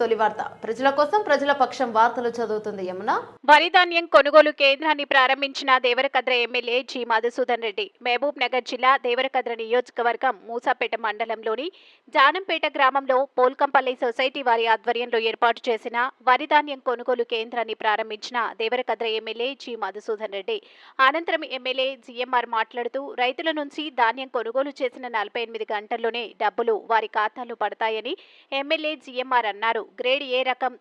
తొలి వార్త. ప్రజల కోసం ప్రజల పక్షం వార్తలు చదువుతుంది యమున. వరి ధాన్యం కొనుగోలు కేంద్రాన్ని ప్రారంభించిన దేవరకద్ర ఎమ్మెల్యే జి మధుసూదన్ రెడ్డి మహబూబ్ నగర్ జిల్లా దేవరకద్ర నియోజకవర్గం మూసాపేట మండలంలోని జానంపేట గ్రామంలో పోల్కంపల్లి సొసైటీ వారి ఆధ్వర్యంలో ఏర్పాటు చేసిన వరి ధాన్యం కొనుగోలు కేంద్రాన్ని ప్రారంభించిన దేవరకద్ర ఎమ్మెల్యే జి మధుసూదన్ రెడ్డి అనంతరం ఎమ్మెల్యే జిఎంఆర్ మాట్లాడుతూ రైతుల నుంచి ధాన్యం కొనుగోలు చేసిన నలభై ఎనిమిది గంటల్లోనే డబ్బులు వారి ఖాతాలో పడతాయని ఎమ్మెల్యే జిఎంఆర్ అన్నారు. గ్రేడ్ ఏ రకం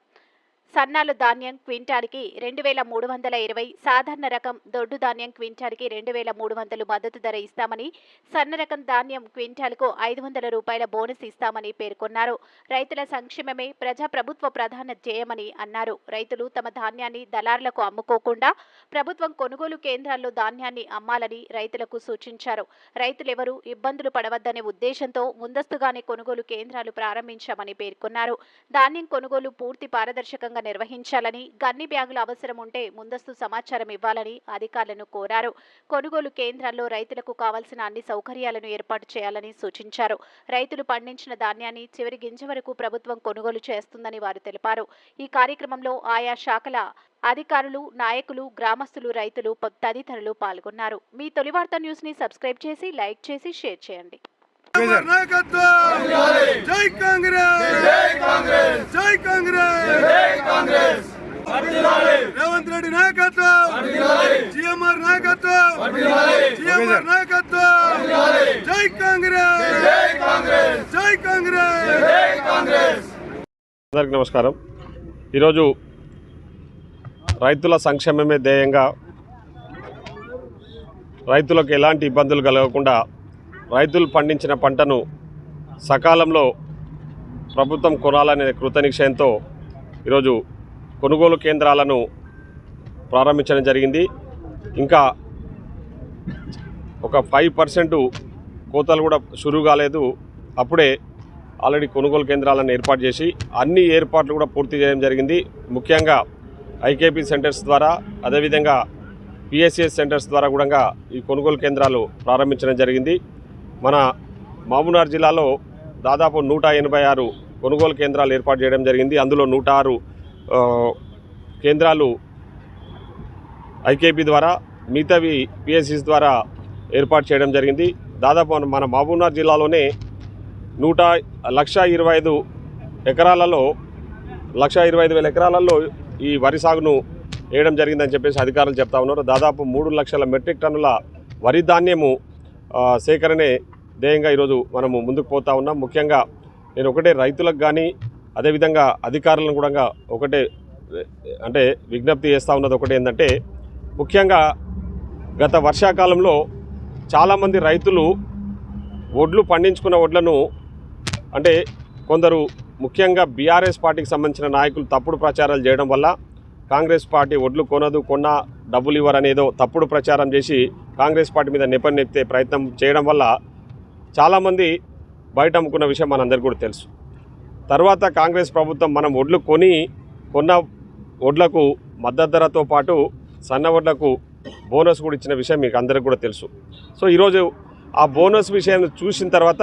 సన్నాలు ధాన్యం క్వింటాల్కి రెండు వేల మూడు వందల ఇరవై సాధారణ రకం దొడ్డు ధాన్యం క్వింటాల్కి రెండు వేల మూడు వందలు మద్దతు ధర ఇస్తామని సన్న రకం ధాన్యం క్వింటాల్కు ఐదు వందల రూపాయల బోనస్ ఇస్తామని పేర్కొన్నారు. రైతుల సంక్షేమమే ప్రజా ప్రభుత్వ ప్రధాన ధ్యేయమని అన్నారు. రైతులు తమ ధాన్యాన్ని దళారులకు అమ్ముకోకుండా ప్రభుత్వం కొనుగోలు కేంద్రాల్లో ధాన్యాన్ని అమ్మాలని రైతులకు సూచించారు. రైతులెవరూ ఇబ్బందులు పడవద్దనే ఉద్దేశంతో ముందస్తుగానే కొనుగోలు కేంద్రాలు ప్రారంభించామని పేర్కొన్నారు. ధాన్యం కొనుగోలు పూర్తి పారదర్శకంగా నిర్వహించాలని గన్ని బ్యాగుల అవసరం ఉంటే ముందస్తు సమాచారం ఇవ్వాలని అధికారులను కోరారు. కొనుగోలు కేంద్రాల్లో రైతులకు కావాల్సిన అన్ని సౌకర్యాలను ఏర్పాటు చేయాలని సూచించారు. రైతులు పండించిన ధాన్యాన్ని చివరి గింజ వరకు ప్రభుత్వం కొనుగోలు చేస్తుందని వారు తెలిపారు. ఈ కార్యక్రమంలో ఆయా శాఖల అధికారులు నాయకులు గ్రామస్తులు రైతులు తదితరులు పాల్గొన్నారు. మీ తొలి వార్త న్యూస్ని సబ్స్క్రైబ్ చేసి లైక్ చేసి షేర్ చేయండి. నాయకత్వం! జై కాంగ్రెస్! జై కాంగ్రెస్! జై కాంగ్రెస్! రెడ్డి నాయకత్వం. జిఎంఆర్ నాయకత్వం. జిఎంఆర్ నాయకత్వం. జై కాంగ్రెస్. జై కాంగ్రెస్. అందరికి నమస్కారం. ఈరోజు రైతుల సంక్షేమమే ధ్యేయంగా రైతులకు ఎలాంటి ఇబ్బందులు కలగకుండా రైతులు పండించిన పంటను సకాలంలో ప్రభుత్వం కొనాలనే కృతనిశ్చయంతో ఈరోజు కొనుగోలు కేంద్రాలను ప్రారంభించడం జరిగింది. ఇంకా ఒక ఫైవ్ పర్సెంట్ కోతలు కూడా షురు కాలేదు. అప్పుడే ఆల్రెడీ కొనుగోలు కేంద్రాలను ఏర్పాటు చేసి అన్ని ఏర్పాట్లు కూడా పూర్తి చేయడం జరిగింది. ముఖ్యంగా ఐకేపీ సెంటర్స్ ద్వారా అదేవిధంగా పిఎస్సిఎస్ సెంటర్స్ ద్వారా కూడా ఈ కొనుగోలు కేంద్రాలు ప్రారంభించడం జరిగింది. మన మామూనార్ జిల్లాలో దాదాపు నూట ఎనభై ఆరు కొనుగోలు కేంద్రాలు ఏర్పాటు చేయడం జరిగింది. అందులో నూట ఆరు కేంద్రాలు ఐకేపీ ద్వారా మిగతావి పిఎస్సిస్ ద్వారా ఏర్పాటు చేయడం జరిగింది. దాదాపు మన- మహబూబ్నగర్ జిల్లాలోనే నూట లక్ష ఇరవై ఐదు ఎకరాలలో లక్ష ఇరవై ఐదు వేల ఎకరాలలో ఈ వరి సాగును వేయడం జరిగిందని చెప్పేసి అధికారులు చెప్తా ఉన్నారు. దాదాపు మూడు లక్షల మెట్రిక్ టన్నుల వరి ధాన్యము సేకరణే ధ్యేయంగా ఈరోజు మనము ముందుకు పోతా ఉన్నాం. ముఖ్యంగా నేను ఒకటే రైతులకు కానీ అదేవిధంగా అధికారులను కూడా ఒకటే అంటే విజ్ఞప్తి చేస్తూ ఉన్నది ఒకటి ఏంటంటే ముఖ్యంగా గత వర్షాకాలంలో చాలామంది రైతులు ఒడ్లు పండించుకున్న ఒడ్లను అంటే కొందరు ముఖ్యంగా బీఆర్ఎస్ పార్టీకి సంబంధించిన నాయకులు తప్పుడు ప్రచారాలు చేయడం వల్ల కాంగ్రెస్ పార్టీ ఒడ్లు కొనదు కొన్న డబ్బులు ఇవ్వరనేదో తప్పుడు ప్రచారం చేసి కాంగ్రెస్ పార్టీ మీద నెపని నెప్పితే ప్రయత్నం చేయడం వల్ల చాలామంది బయట అమ్ముకున్న విషయం మనందరికీ కూడా తెలుసు. తర్వాత కాంగ్రెస్ ప్రభుత్వం మనం ఒడ్లు కొని కొన్న ఒడ్లకు మద్దతు ధరతో పాటు సన్నవడ్లకు బోనస్ కూడా ఇచ్చిన విషయం మీకు అందరికీ కూడా తెలుసు. సో ఈరోజు ఆ బోనస్ విషయాన్ని చూసిన తర్వాత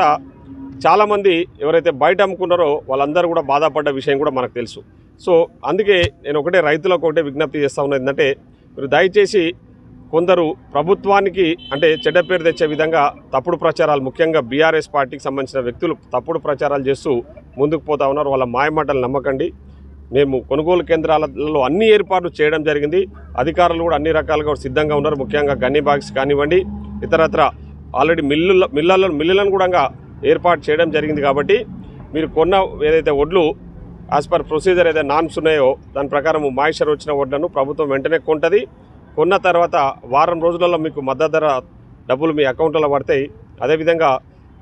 చాలామంది ఎవరైతే బయట అమ్ముకున్నారో వాళ్ళందరూ కూడా బాధపడ్డ విషయం కూడా మనకు తెలుసు. సో అందుకే నేను ఒకటే రైతులకు ఒకటే విజ్ఞప్తి చేస్తూ ఉన్నది ఏంటంటే మీరు దయచేసి కొందరు ప్రభుత్వానికి అంటే చెడ్డ పేరు తెచ్చే విధంగా తప్పుడు ప్రచారాలు ముఖ్యంగా బీఆర్ఎస్ పార్టీకి సంబంధించిన వ్యక్తులు తప్పుడు ప్రచారాలు చేస్తూ ముందుకు పోతా ఉన్నారు. వాళ్ళ మాయమాటలు నమ్మకండి. మేము కొనుగోలు కేంద్రాలలో అన్ని ఏర్పాట్లు చేయడం జరిగింది. అధికారులు కూడా అన్ని రకాలుగా సిద్ధంగా ఉన్నారు. ముఖ్యంగా గన్ని బాక్స్ కానివ్వండి ఇతరత్ర ఆల్రెడీ మిల్లుల మిల్లల మిల్లులను కూడా ఏర్పాటు చేయడం జరిగింది కాబట్టి మీరు కొన్న ఏదైతే ఒడ్లు యాజ్ పర్ ప్రొసీజర్ ఏదైతే నామ్స్ ఉన్నాయో దాని ప్రకారం మాయిశ్చర్ వచ్చిన వడ్లను ప్రభుత్వం వెంటనే కొంటది. కొన్న తర్వాత వారం రోజులలో మీకు మద్దతు ధర డబ్బులు మీ అకౌంట్లో పడతాయి. అదేవిధంగా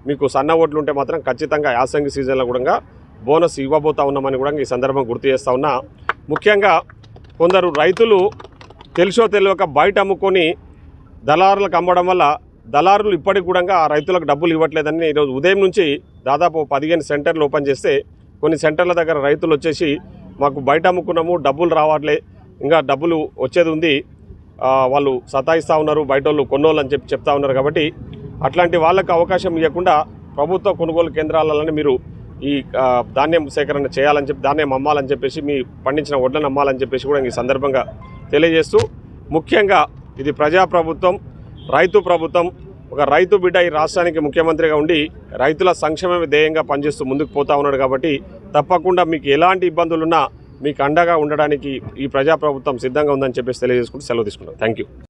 మీకు సన్న ఓట్లు ఉంటే మాత్రం ఖచ్చితంగా యాసంగి సీజన్లో కూడా బోనస్ ఇవ్వబోతా ఉన్నామని కూడా ఈ సందర్భం గుర్తు చేస్తూ ఉన్నా. ముఖ్యంగా కొందరు రైతులు తెలుసో తెలియక బయట అమ్ముకొని దళారులకు అమ్మడం వల్ల దళారులు ఇప్పటికి కూడా ఆ రైతులకు డబ్బులు ఇవ్వట్లేదని ఈరోజు ఉదయం నుంచి దాదాపు పదిహేను సెంటర్లు ఓపెన్ చేస్తే కొన్ని సెంటర్ల దగ్గర రైతులు వచ్చేసి మాకు బయట అమ్ముకున్నాము డబ్బులు రావట్లే ఇంకా డబ్బులు వచ్చేది ఉంది. వాళ్ళు సతాయిస్తూ ఉన్నారు బయట వాళ్ళు కొన్నోళ్ళు అని చెప్పి చెప్తా ఉన్నారు కాబట్టి అట్లాంటి వాళ్ళకు అవకాశం ఇవ్వకుండా ప్రభుత్వ కొనుగోలు కేంద్రాలని మీరు ఈ ధాన్యం సేకరణ చేయాలని చెప్పి ధాన్యం అమ్మాలని చెప్పేసి మీ పండించిన వడ్లను అమ్మాలని చెప్పేసి కూడా ఈ సందర్భంగా తెలియజేస్తూ ముఖ్యంగా ఇది ప్రజాప్రభుత్వం రైతు ప్రభుత్వం ఒక రైతు బిడ్డ ఈ రాష్ట్రానికి ముఖ్యమంత్రిగా ఉండి రైతుల సంక్షేమమే ధ్యేయంగా పనిచేస్తూ ముందుకు పోతా ఉన్నాడు కాబట్టి తప్పకుండా మీకు ఎలాంటి ఇబ్బందులున్నా మీకు అండగా ఉండడానికి ఈ ప్రజాప్రభుత్వం సిద్ధంగా ఉందని చెప్పేసి తెలియజేసుకుంటూ సెలవు తీసుకుంటాం థ్యాంక్ యూ